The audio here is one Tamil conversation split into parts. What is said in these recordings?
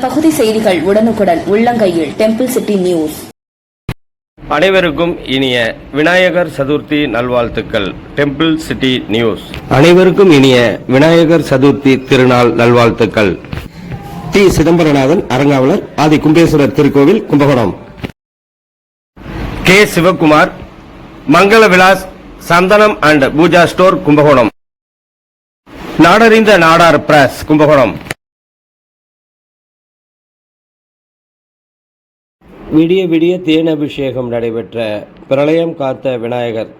பகுதி செய்திகள் உடனுக்குடன் உள்ளங்கையில் டெம்பிள் சிட்டி நியூஸ் அனைவருக்கும் இனிய விநாயகர் சதுர்த்தி நல்வாழ்த்துக்கள். டெம்பிள் சிட்டி நியூஸ் அனைவருக்கும் இனிய விநாயகர் சதுர்த்தி திருநாள் நல்வாழ்த்துக்கள். டி. சிதம்பரநாதன் அரங்காவலர் ஆதி கும்பேஸ்வரர் திருக்கோவில் Kumbakonam. K. Sivakumar Mangala Vilas Chandanam and Pooja store Kumbakonam. நாடறிந்த Nadar press Kumbakonam. விடிய விடிய தேன் அபிஷேகம் நடைபெற்ற பிரளயம் காத்த விநாயகர்.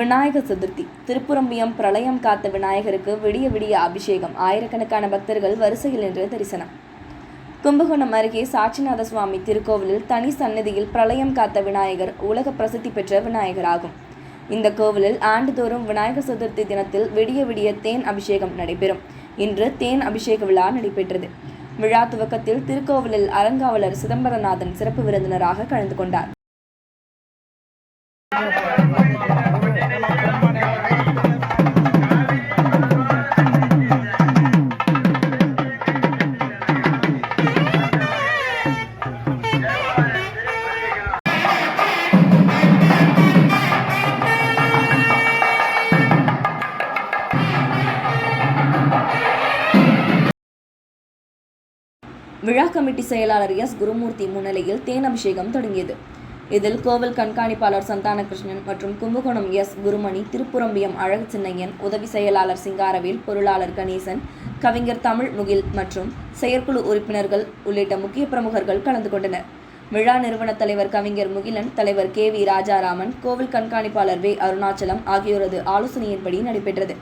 விநாயகர் சதுர்த்தி. திருப்புரம்பியம் பிரளயம் காத்த விநாயகருக்கு விடிய விடிய அபிஷேகம். ஆயிரக்கணக்கான பக்தர்கள் வரிசையில் நின்று தரிசனம். கும்பகோணம் அருகே சாட்சிநாத சுவாமி திருக்கோவிலில் தனி சன்னதியில் பிரளயம் காத்த விநாயகர் உலக பிரசித்தி பெற்ற விநாயகர் ஆகும் இந்த கோவிலில் ஆண்டுதோறும் விநாயகர் சதுர்த்தி தினத்தில் விடிய விடிய தேன் அபிஷேகம் நடைபெறும். இன்று தேன் அபிஷேக விழா நடைபெற்றது. விழா துவக்கத்தில் திருக்கோவிலில் அலங்காவலர் சிதம்பரநாதன் சிறப்பு விருந்தினராக கலந்து கொண்டார். விழா கமிட்டி செயலாளர் எஸ். குருமூர்த்தி முன்னிலையில் தேன் அபிஷேகம் தொடங்கியது. இதில் கோவில் கண்காணிப்பாளர் சந்தானகிருஷ்ணன் மற்றும் கும்பகோணம் எஸ். குருமணி திருப்புரம்பியம் அழகு சின்னையன் உதவி செயலாளர் சிங்காரவேல் பொருளாளர் கணேசன் கவிஞர் தமிழ் முகில் மற்றும் செயற்குழு உறுப்பினர்கள் உள்ளிட்ட முக்கிய பிரமுகர்கள் கலந்து கொண்டனர். விழா நிறுவன தலைவர் கவிஞர் முகிலன் தலைவர் கே. வி. ராஜாராமன் கோவில் கண்காணிப்பாளர் வே. அருணாச்சலம் ஆகியோரது ஆலோசனையின்படி நடைபெற்றது.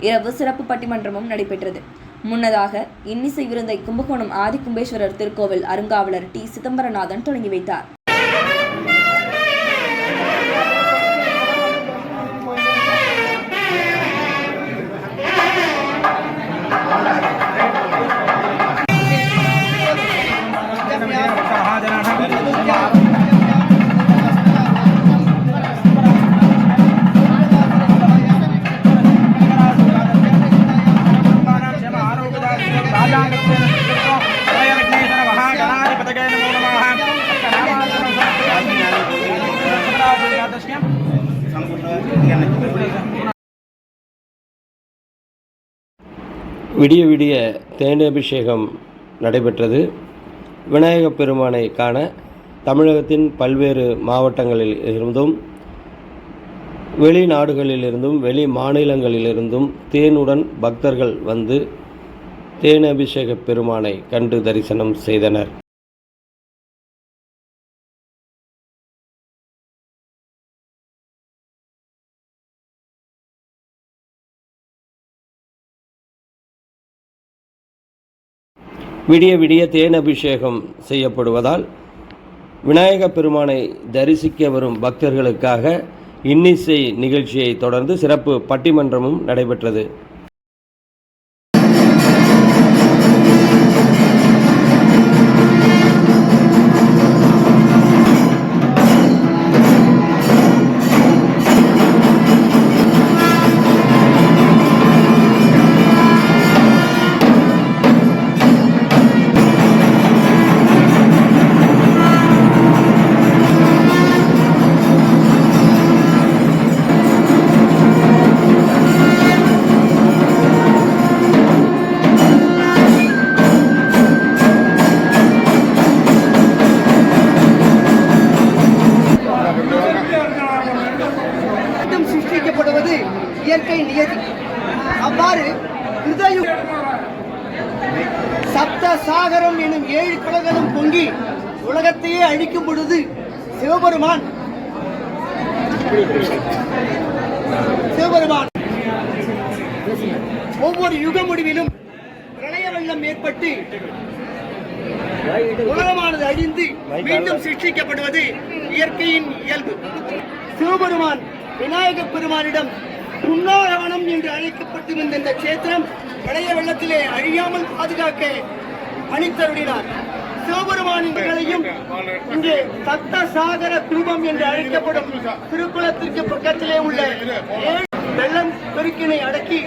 இரவு சிறப்பு பட்டிமன்றமும் நடைபெற்றது. முன்னதாக இன்னிசை விருந்தை கும்பகோணம் ஆதிகும்பேஸ்வரர் திருக்கோவில் அருங்காவலர் டி சிதம்பரநாதன் தொடங்கி வைத்தார். விடிய விடிய தேனாபிஷேகம் நடைபெற்றது. விநாயகப் பெருமானை காண தமிழகத்தின் பல்வேறு மாவட்டங்களில் இருந்தும் வெளிநாடுகளிலிருந்தும் வெளி மாநிலங்களிலிருந்தும் தேனுடன் பக்தர்கள் வந்து தேன் பெருமானை கண்டு தரிசனம் செய்தனர். விடிய விடிய தேன் அபிஷேகம் செய்யப்படுவதால் விநாயகப் பெருமானை தரிசிக்க வரும் பக்தர்களுக்காக இன்னிசை நிகழ்ச்சியை தொடர்ந்து சிறப்பு பட்டிமன்றமும் நடைபெற்றது. சாகரம் எனும் ஏழு கடல்களும் பொங்கி உலகத்தையே அழிக்கும் பொழுது சிவபெருமான். சிவபெருமான். ஒவ்வொரு யுக முடிவிலும் பிரளய வெள்ளம் ஏற்பட்டு உலகமானது அழிந்து மீண்டும் சிருஷ்டிக்கப்படுவது இயற்கையின் இயல்பு. சிவபெருமான் விநாயக பெருமானிடம் புன்னாரவனம் என்று அழைக்கப்பட்டு வந்த இந்த கஷேத்திரம் பழைய வெள்ளத்திலே அழியாமல் பாதுகாக்க அணித்தருளினார் சிவபெருமானின் மகளையும் இங்கே சத்த சாகர தூபம் என்று அழைக்கப்படும் திருக்குளத்திற்கு பக்கத்திலே உள்ள வெள்ளம் பெருக்கினை அடக்கி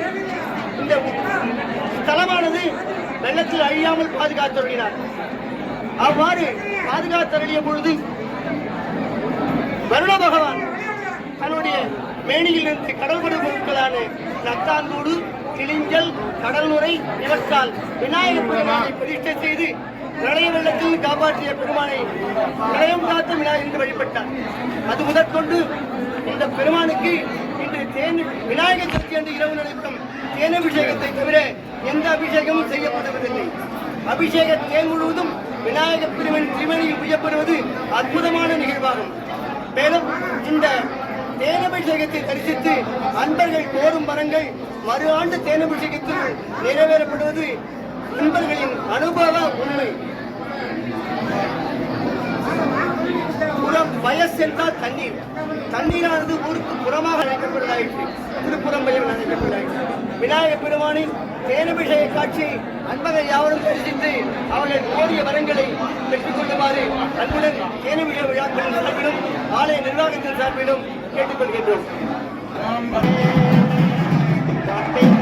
இந்த ஸ்தலமானது வெள்ளத்தில் அழியாமல் பாதுகாத்தருளினார் அவ்வாறு பாதுகாத்தருளிய பொழுது வருண பகவான் தன்னுடைய மேனியிலிருந்து கடல்படு பொருட்களான நத்தாந்தூடு கிளிஞ்சல் கடல் நுரை இவற்றால் விநாயகர் பெருமானை பிரதிஷ்டை செய்து பிரளய வெள்ளத்தில் காப்பாற்றிய பெருமானை பிரளயம் காத்த விநாயகருக்கு என்று வழிபட்டார். அது முதற்கொண்டு இந்த பெருமானுக்கு இன்று தேன் விநாயகர் சக்தி என்று இரவு நினைத்தம் தேன் அபிஷேகத்தை தவிர எந்த அபிஷேகமும் செய்யப்படுவதில்லை அபிஷேக தேன் முழுவதும் விநாயகப் பெருமன் திருமணியில் புயப்படுவது அற்புதமான நிகழ்வாகும். மேலும் இந்த தேனபிஷேகத்தை தரிசித்து அன்பர்கள் கோரும் மரங்கள் மறு ஆண்டு தேனபிஷேகத்தில் நிறைவேறப்படுவது நண்பர்களின் அனுபவ உண்மை. புறம் வயசு என்றால் தண்ணீர். தண்ணீரானது ஊருக்கு புறமாக அழைக்கப்படுவதாயிற்று. திருப்புறம் பயம் அழைக்கப்படுவதாயிற்று. விநாயகப் பெருமானின் தேனபிஷேக காட்சி அன்பர்கள் யாவரும் தரிசித்து அவர்கள் கோரிய வரங்களை பெற்றுக் கொள்ளுமாறு அன்புடன் தேனபிஷேக விழாக்களின் சார்பிலும் ஆலய நிர்வாகத்தின் சார்பிலும் கேட்டுக்கொள்கின்றோம். Stop it.